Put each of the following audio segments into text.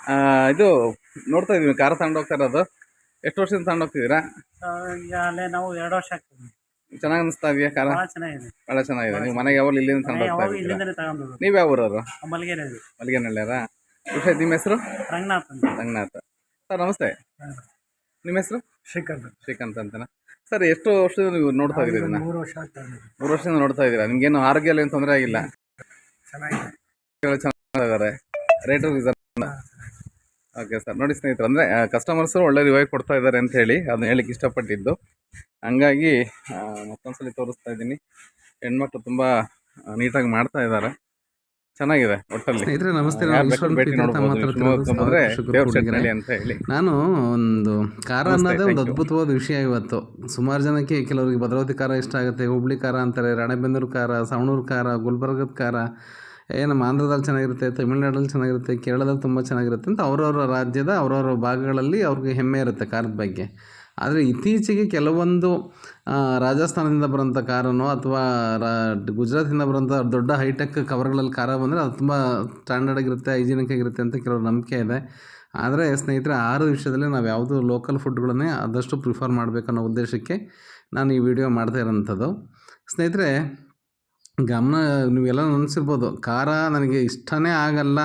ಆ, ಇದು ನೋಡ್ತಾ ಇದೀವಿ ಕಾರ್ ತಗೊಂಡು ಹೋಗ್ತಾ ಇರೋದು. ಎಷ್ಟು ವರ್ಷದಿಂದ ತಗೊಂಡು ಹೋಗ್ತಿದೀರಾ ಅಲ್ಲೇ ನಾವು ಎರಡು ವರ್ಷ ಆಗ್ತದೆ. ಚೆನ್ನಾಗಿ ಅನಿಸ್ತಾ ಇದೆಯಾ ಕಾರ? ಬಹಳ ಚೆನ್ನಾಗಿದೆ. ಭಾಳ ಚೆನ್ನಾಗಿದೆ. ನೀವು ಮನೆಗೆ ಯಾವಾಗ ಇಲ್ಲಿಂದ ತಗೊಂಡು ಹೋಗ್ತಾ ಯಾವಾಗ ಇದ್ದೀರಾ? ತಗೊಂಡು ನೀವು ಯಾವ ಊರವರು? ಮಲ್ಲಿಗೆನಳ್ಳ್ಯಾರ ಖುಷಿ ನಿಮ್ಮ ಹೆಸರು? ರಂಗನಾಥ್ ಅಂತ. ರಂಗನಾಥ್. ಸರ್ ನಮಸ್ತೆ. ನಿಮ್ಮ ಹೆಸರು? ಶ್ರೀಕಾಂತ್ ಶ್ರೀಕಾಂತ್ ಅಂತನಾ? ಸರ್ ಎಷ್ಟು ವರ್ಷದಿಂದ ನೀವು ನೋಡ್ತಾ ಇದ್ದೀರಿ ಇದನ್ನ? ಮೂರು ವರ್ಷ ಆಗ್ತದೆ ಮೂರು ವರ್ಷದಿಂದ ನೋಡ್ತಾ ಇದ್ದೀರಾ? ನಿಮ್ಗೇನು ಆರೋಗ್ಯ ಏನು ತೊಂದರೆ ಆಗಿಲ್ಲ? ಚೆನ್ನಾಗಿದೆ. ಚೆನ್ನಾಗಿದ್ದಾರೆ. ರೇಟ್ ಓಕೆ ಸರ್ ನೋಡಿ ಸ್ನೇಹಿತರೆ ಅಂದರೆ ಕಸ್ಟಮರ್ಸು ಒಳ್ಳೆ ರಿವೈವ್ ಕೊಡ್ತಾ ಇದ್ದಾರೆ ಅಂತ ಹೇಳಿ ಅದನ್ನ ಹೇಳಿಕ್ಕೆ ಇಷ್ಟಪಟ್ಟಿದ್ದು. ಹಂಗಾಗಿ ಮತ್ತೊಂದ್ಸಲ ತೋರಿಸ್ತಾ ಇದ್ದೀನಿ. ಹೆಣ್ಮಕ್ಳು ತುಂಬ ನೀಟಾಗಿ ಮಾಡ್ತಾ ಇದ್ದಾರೆ. ಚೆನ್ನಾಗಿದೆ ಒಟ್ಟಲ್ಲಿ. ಇದ್ರೆ ನಮಸ್ತೆ ನಾನು ಅಂತ ಹೇಳಿ. ಒಂದು ಖಾರ ಅನ್ನೋದೇ ಒಂದು ಅದ್ಭುತವಾದ ವಿಷಯ ಇವತ್ತು. ಸುಮಾರು ಜನಕ್ಕೆ ಕೆಲವರಿಗೆ ಭದ್ರಾವತಿ ಖಾರ ಇಷ್ಟ ಆಗುತ್ತೆ ಹುಬ್ಳಿ ಖಾರ ಅಂತಾರೆ ರಾಣೆಬೆನ್ನೂರು ಖಾರ ಸವಣೂರು ಖಾರ ಗುಲ್ಬರ್ಗದ ಖಾರ ಏ ನಮ್ಮ ಆಂಧ್ರದಲ್ಲಿ ಚೆನ್ನಾಗಿರುತ್ತೆ, ತಮಿಳ್ನಾಡಲ್ಲಿ ಚೆನ್ನಾಗಿರುತ್ತೆ, ಕೇರಳದಲ್ಲಿ ತುಂಬ ಚೆನ್ನಾಗಿರುತ್ತೆ ಅಂತ ಅವರವರ ರಾಜ್ಯದ ಅವರವರ ಭಾಗಗಳಲ್ಲಿ ಅವ್ರಿಗೆ ಹೆಮ್ಮೆ ಇರುತ್ತೆ ಕಾರದ ಬಗ್ಗೆ. ಆದರೆ ಇತ್ತೀಚೆಗೆ ಕೆಲವೊಂದು ರಾಜಸ್ಥಾನದಿಂದ ಬರೋಂಥ ಕಾರನೋ ಅಥವಾ ರಾ, ಗುಜರಾತಿಂದ ಬರೋಂಥ ದೊಡ್ಡ ಹೈಟೆಕ್ ಕವರ್ಗಳಲ್ಲಿ ಕಾರ ಬಂದರೆ ಅದು ತುಂಬ ಸ್ಟ್ಯಾಂಡರ್ಡ್ ಆಗಿರುತ್ತೆ, ಹೈಜಿನಿಕ್ ಆಗಿರುತ್ತೆ ಅಂತ ಕೆಲವರು ನಂಬಿಕೆ ಇದೆ. ಆದರೆ ಸ್ನೇಹಿತರೆ, ಆರು ವಿಷಯದಲ್ಲಿ ನಾವು ಯಾವುದು ಲೋಕಲ್ ಫುಡ್ಗಳನ್ನೇ ಆದಷ್ಟು ಪ್ರಿಫರ್ ಮಾಡಬೇಕನ್ನೋ ಉದ್ದೇಶಕ್ಕೆ ನಾನು ಈ ವಿಡಿಯೋ ಮಾಡ್ತಾ ಇರೋಂಥದ್ದು. ಸ್ನೇಹಿತರೆ ಗಮನ ನೀವೆಲ್ಲ ಅನಿಸಿರ್ಬೋದು ಖಾರ ನನಗೆ ಇಷ್ಟನೇ ಆಗಲ್ಲ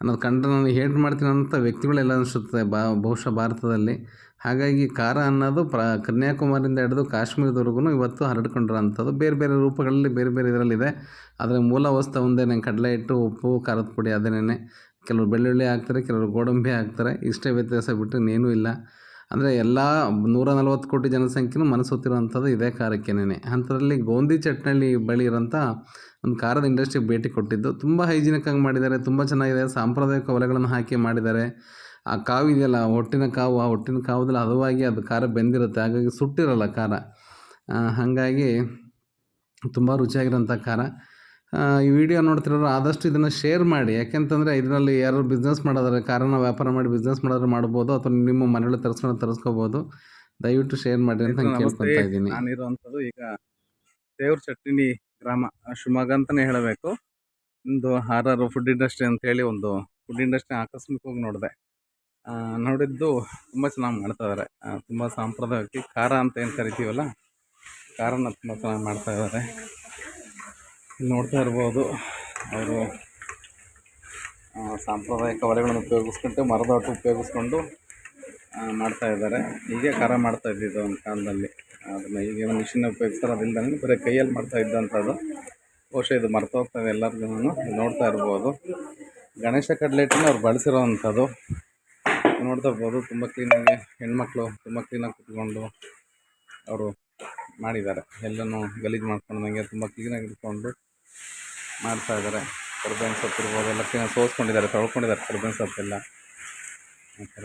ಅನ್ನೋದು ಕಂಡು ನಾನು ಹೇಟ್ ಮಾಡ್ತೀನಿ ಅಂತ ವ್ಯಕ್ತಿಗಳೆಲ್ಲ ಅನಿಸುತ್ತೆ ಬಾ, ಬಹುಶಃ ಭಾರತದಲ್ಲಿ. ಹಾಗಾಗಿ ಖಾರ ಅನ್ನೋದು ಪ್ರ, ಕನ್ಯಾಕುಮಾರಿಯಿಂದ ಹಿಡಿದು ಕಾಶ್ಮೀರದವರೆಗೂ ಇವತ್ತು ಹರಡ್ಕೊಂಡಿರೋಂಥದ್ದು ಬೇರೆ ಬೇರೆ ರೂಪಗಳಲ್ಲಿ ಬೇರೆ ಬೇರೆ ಇದರಲ್ಲಿದೆ. ಆದರೆ ಮೂಲ ವಸ್ತು ಒಂದೇ ಕಡಲೆ ಹಿಟ್ಟು, ಉಪ್ಪು, ಖಾರದ ಪುಡಿ ಅದೇನೇ ಕೆಲವರು ಬೆಳ್ಳುಳ್ಳಿ ಹಾಕ್ತಾರೆ, ಕೆಲವರು ಗೋಡಂಬಿ ಹಾಕ್ತಾರೆ. ಇಷ್ಟೇ ವ್ಯತ್ಯಾಸ ಬಿಟ್ಟು ಇನ್ನೇನೂ ಇಲ್ಲ. ಅಂದರೆ ಎಲ್ಲ ನೂರ ನಲವತ್ತು ಕೋಟಿ ಜನಸಂಖ್ಯೆನೂ ಮನಸ್ಸೊತ್ತಿರೋವಂಥದ್ದು ಇದೇ ಕಾರಕ್ಕೇನೆ ಅಂಥದ್ರಲ್ಲಿ ಗೋಂದಿ ಚಟ್ನಳ್ಳಿ ಬಳಿ ಇರೋಂಥ ಒಂದು ಖಾರದ ಇಂಡಸ್ಟ್ರಿಗೆ ಭೇಟಿ ಕೊಟ್ಟಿದ್ದು. ತುಂಬ ಹೈಜಿನಿಕ್ ಆಗಿ ಮಾಡಿದ್ದಾರೆ, ತುಂಬ ಚೆನ್ನಾಗಿದೆ, ಸಾಂಪ್ರದಾಯಿಕ ಒಲೆಗಳನ್ನು ಹಾಕಿ ಮಾಡಿದ್ದಾರೆ. ಆ ಕಾವು ಇದೆಯಲ್ಲ ಹೊಟ್ಟಿನ ಕಾವು, ಆ ಹೊಟ್ಟಿನ ಕಾವುದಲ್ಲಿ ಹದವಾಗಿ ಅದು ಖಾರ ಬೆಂದಿರುತ್ತೆ, ಹಾಗಾಗಿ ಸುಟ್ಟಿರಲ್ಲ ಖಾರ. ಹಾಗಾಗಿ ತುಂಬ ರುಚಿಯಾಗಿರೋಂಥ ಖಾರ. ಈ ವಿಡಿಯೋ ನೋಡ್ತಿರೋರು ಆದಷ್ಟು ಇದನ್ನು ಶೇರ್ ಮಾಡಿ. ಯಾಕೆಂತಂದರೆ ಇದರಲ್ಲಿ ಯಾರು ಬಿಸ್ನೆಸ್ ಮಾಡೋದಾದ್ರೆ ಕಾರನ್ನ ವ್ಯಾಪಾರ ಮಾಡಿ ಬಿಸ್ನೆಸ್ ಮಾಡೋದ್ರೆ ಮಾಡ್ಬೋದು ಅಥವಾ ನಿಮ್ಮ ಮನೆಯೊಳಗೆ ತರಿಸ್ಕೊಂಡು ತರಿಸ್ಕೋಬೋದು. ದಯವಿಟ್ಟು ಶೇರ್ ಮಾಡಿ ಅಂತ ನಾನು ಕೇಳ್ಕೊತಾ ಇದ್ದೀನಿ. ನಾನಿರುವಂಥದ್ದು ಈಗ ದೇವ್ರ ಚಟ್ನಿ ಗ್ರಾಮ ಶಿವಮೊಗ್ಗ ಅಂತಲೇ ಹೇಳಬೇಕು. ಒಂದು ಆರ್ ಫುಡ್ ಇಂಡಸ್ಟ್ರಿ ಅಂತ ಹೇಳಿ ಒಂದು ಫುಡ್ ಇಂಡಸ್ಟ್ರಿ ಆಕಸ್ಮಿಕವಾಗಿ ನೋಡಿದೆ. ನೋಡಿದ್ದು ತುಂಬ ಚೆನ್ನಾಗಿ ಮಾಡ್ತಾ ಇದ್ದಾರೆ ತುಂಬ ಸಾಂಪ್ರದಾಯಿಕ ಖಾರ ಅಂತ ಏನು ಕರಿತೀವಲ್ಲ ಖಾರನ ತುಂಬ ಚೆನ್ನಾಗಿ ಮಾಡ್ತಾ ಇದ್ದಾರೆ ಇಲ್ಲಿ ನೋಡ್ತಾ ಇರ್ಬೋದು ಅವರು ಸಾಂಪ್ರದಾಯಿಕ ಒಲೆಗಳನ್ನು ಉಪಯೋಗಿಸ್ಕೊಂಡು, ಮರದ ಉಪಯೋಗಿಸ್ಕೊಂಡು ಮಾಡ್ತಾ ಇದ್ದಾರೆ. ಹೀಗೆ ಖಾರ ಮಾಡ್ತಾ ಇದ್ದಿದ್ದು ಒಂದು ಕಾಲದಲ್ಲಿ. ಅದನ್ನು ಈಗ ಮಿಷಿನ್ ಉಪಯೋಗಿಸ್ತಾರೆ ಅದಿಲ್ಲದೇ ಬರೀ ಕೈಯಲ್ಲಿ ಮಾಡ್ತಾ ಇದ್ದಂಥದ್ದು. ಬಹುಶಃ ಇದು ಮರ್ತು ಹೋಗ್ತಾ ಇದೆ ಎಲ್ಲರಿಗೂ ನೋಡ್ತಾ ಇರ್ಬೋದು. ಗಣೇಶ ಕಡ್ಲೆಟನ್ನು ಅವ್ರು ಬಳಸಿರೋವಂಥದ್ದು. ನೋಡ್ತಾ ಇರ್ಬೋದು, ತುಂಬ ಕ್ಲೀನಾಗಿ ಹೆಣ್ಮಕ್ಳು ತುಂಬ ಕ್ಲೀನಾಗಿ ಕುತ್ಕೊಂಡು ಅವರು ಮಾಡಿದ್ದಾರೆ. ಎಲ್ಲನೂ ಗಲೀಜು ಮಾಡ್ಕೊಂಡಂಗೆ ತುಂಬ ಕ್ಲೀನಾಗಿ ಇಟ್ಕೊಂಡು ಮಾಡ್ತಾ ಇದ್ದಾರೆ. ಕರ್ಬೇವಿನ ಸೊಪ್ಪು ಇರ್ಬೋದು ಎಲ್ಲ ಕ್ಲೀನಾಗಿ ಸೋಸ್ಕೊಂಡಿದ್ದಾರೆ ತೊಳ್ಕೊಂಡಿದ್ದಾರೆ ಕರ್ಬೇವಿನ ಸೊಪ್ಪೆಲ್ಲ ಆ ಥರ.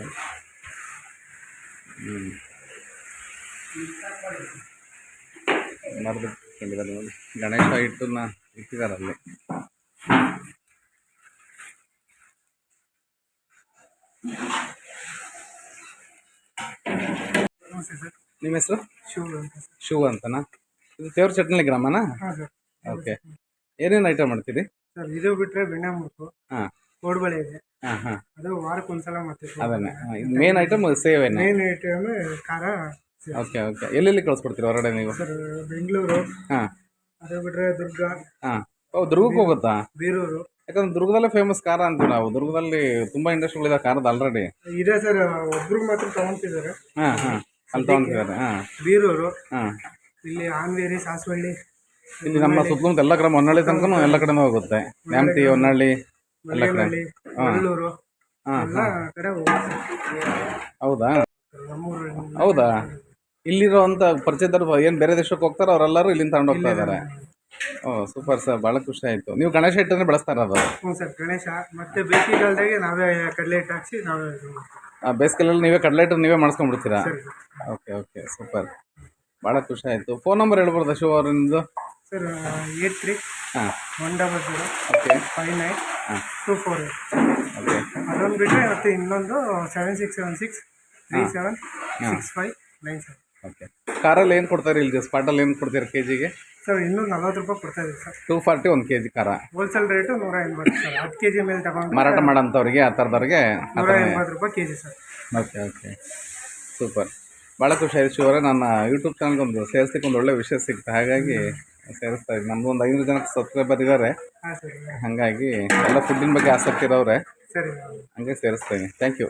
ಹ್ಞೂ ಮರದ ಇಟ್ಕೊಂಡಿದ್ದಾರೆ ನೋಡಿ. ಗಣೇಶ ಹಿಟ್ಟನ್ನ ಇಟ್ಟಿದ್ದಾರೆ ಅಲ್ಲಿ. ನಿಮ್ಮ ಹೆಸರು? ಶಿವ ಶಿವ ಅಂತನಾ? ಇದು ದೇವ್ರ ಚಟ್ನಿ ಗ್ರಾಮನಾ? ಓಕೆ. ಏನೇನು ಐಟಮ್ ಮಾಡ್ತೀರಿ? ಸರ್ ಇದು ಬಿಟ್ಟರೆ ಬೆಣ್ಣೆ ಮುಟ್ಟು ಹಾಂ. ಕೋಡ್ಬಳೆ ಇದೆ. ಹಾಂ ಹಾಂ. ಅದು ವಾರಕ್ಕೆ ಒಂದ್ಸಲ ಮತ್ತೆ ಅದನ್ನೇ. ಮೇನ್ ಐಟಮ್ ಸೇವೆನೇ ಮೇನ್ ಐಟಮ್ ಖಾರ. Okay okay. ಎಲ್ಲೆಲ್ಲಿ ಕಳಿಸ್ಕೊಡ್ತೀರಿ ಹೊರಗಡೆ ನೀವು? ಸರ್ ಬೆಂಗಳೂರು. ಹಾಂ. ಅದು ಬಿಟ್ಟರೆ ದುರ್ಗ. ಹಾಂ. ಓ ದುರ್ಗಕ್ಕೆ ಹೋಗುತ್ತಾ? ಬೀರೂರು. ಯಾಕಂದ್ರೆ ದುರ್ಗದಲ್ಲೇ ಫೇಮಸ್ ಖಾರ ಅಂತೀವಿ ನಾವು. ದುರ್ಗದಲ್ಲಿ ತುಂಬ ಇಂಡಸ್ಟ್ರಿಗಳಿದೆ ಖಾರದ ಆಲ್ರೆಡಿ ಇದೆ ಸರ್ ಒಬ್ರಿಗೆ ಮಾತ್ರ ತಗೊಂತಿದ್ದಾರೆ. ಹಾಂ ಹಾಂ. ಅಲ್ಲಿ ತೊಗೊಂತಿದ್ದಾರೆ. ಹಾಂ. ಬೀರೂರು. ಹಾಂ. ಇಲ್ಲಿ ಆನ್ವೇರಿ ಸಾಸವಳ್ಳಿ ಇಲ್ಲಿ ನಮ್ಮ ಸುತ್ತಮುತ್ತ ಎಲ್ಲ ಕಡೆ ಹೊನ್ನಳ್ಳಿ ತನಕ ಎಲ್ಲ ಕಡೆನೂ ಹೋಗುತ್ತೆ. ನ್ಯಾಮತಿ ಹೊನ್ನಳ್ಳಿ ಎಲ್ಲ ಕಡೆ. ಹೌದಾ? ಹೌದಾ? ಇಲ್ಲಿರೋಂಥ ಪರಿಚಯದವ್ರು ಏನು ಬೇರೆ ದೇಶಕ್ಕೆ ಹೋಗ್ತಾರೋ ಅವರೆಲ್ಲರೂ ಇಲ್ಲಿಂದ ತಗೊಂಡು ಹೋಗ್ತಾ ಇದ್ದಾರೆ ಓ ಸೂಪರ್ ಸರ್ ಭಾಳ ಖುಷಿ ಆಯಿತು. ನೀವು ಗಣೇಶ ಹಿಟ್ಟನ್ನೇ ಬಳಸ್ತಾ ಇರೋದು? ಹ್ಞೂ ಸರ್ ಗಣೇಶ. ಮತ್ತೆ ಬೇಸಿಗೆಗಾಲದಾಗೆ ನಾವೇ ಕಡಲೆ ಹಿಟ್ಟು ಹಾಕ್ಸಿ ನಾವೇ ಬೇಸಿಗೆಯಲ್ಲಿ ನೀವೇ ಕಡ್ಲೆ ಹಿಟ್ಟು ನೀವೇ ಮಾಡಿಸ್ಕೊಂಡ್ಬಿಡ್ತೀರಾ? ಓಕೆ ಓಕೆ ಸೂಪರ್ ಭಾಳ ಖುಷಿ ಆಯಿತು. ಫೋನ್ ನಂಬರ್ ಹೇಳ್ಬಾರ್ದು ಶಿವ ಅವರಿಂದು ಸರ್ ಏಟ್ ತ್ರೀ ಹಾಂ. One double zero okay five nine ಹಾಂ. ಟೂ ಫೋರ್ ಏಟ್ ಓಕೆ ಅದೊಂದು ಬಿಟ್ಟರೆ ಮತ್ತೆ ಇನ್ನೊಂದು seven six seven six three seven six five nine seven okay ಕಾರಲ್ಲಿ ಏನು ಕೊಡ್ತಾರೆ ಇಲ್ಲಿ ಸ್ಪಾಟಲ್ಲಿ ಏನು ಕೊಡ್ತೀರಾ ಕೆ ಜಿಗೆ ಸರ್ ಇನ್ನೂ ನಲ್ವತ್ತು ರೂಪಾಯಿ ಕೊಡ್ತಾ ಇದ್ದೀವಿ ಸರ್. ಟೂ ಫಾರ್ಟಿ ಒಂದು ಕೆ ಜಿ ಖಾರ ಹೋಲ್ಸೇಲ್ ರೇಟು ನೂರ ಎಂಬತ್ತು ಸರ್. ಹತ್ತು ಕೆ ಜಿ ಮೇಲೆ ತಗೊಂಡು ಮಾರಾಟ ಮಾಡೋಂಥವ್ರಿಗೆ ಆ ಥರದವ್ರಿಗೆ ನೂರ ಎಂಬತ್ತು ರೂಪಾಯಿ K G sir. Okay okay super ಭಾಳ ಖುಷಿ ಆಯ್ತು ಶಿವರೇ ನನ್ನ ಯೂಟ್ಯೂಬ್ ಚಾನಲ್ಗೆ ಒಂದು ಸೇರಿಸ್ಲಿಕ್ಕೆ ಒಂದು ಒಳ್ಳೆ ವಿಷಯ ಸಿಗ್ತದೆ ಹಾಗಾಗಿ ಸೇರಿಸ್ತಾ ಇದ್ದೀನಿ ನಮ್ದು ಒಂದು ಐನೂರು ಜನಕ್ಕೆ ಸಬ್ಸ್ಕ್ರೈಬರ್ ಇದ್ದಾರೆ ಹಂಗಾಗಿ ಎಲ್ಲ ಫುಡ್ಡಿನ ಬಗ್ಗೆ ಆಸಕ್ತಿ ಇರೋರೆ ಹಂಗೆ ಸೇರಿಸ್ತಾ ಇದ್ದೀನಿ ಥ್ಯಾಂಕ್ ಯು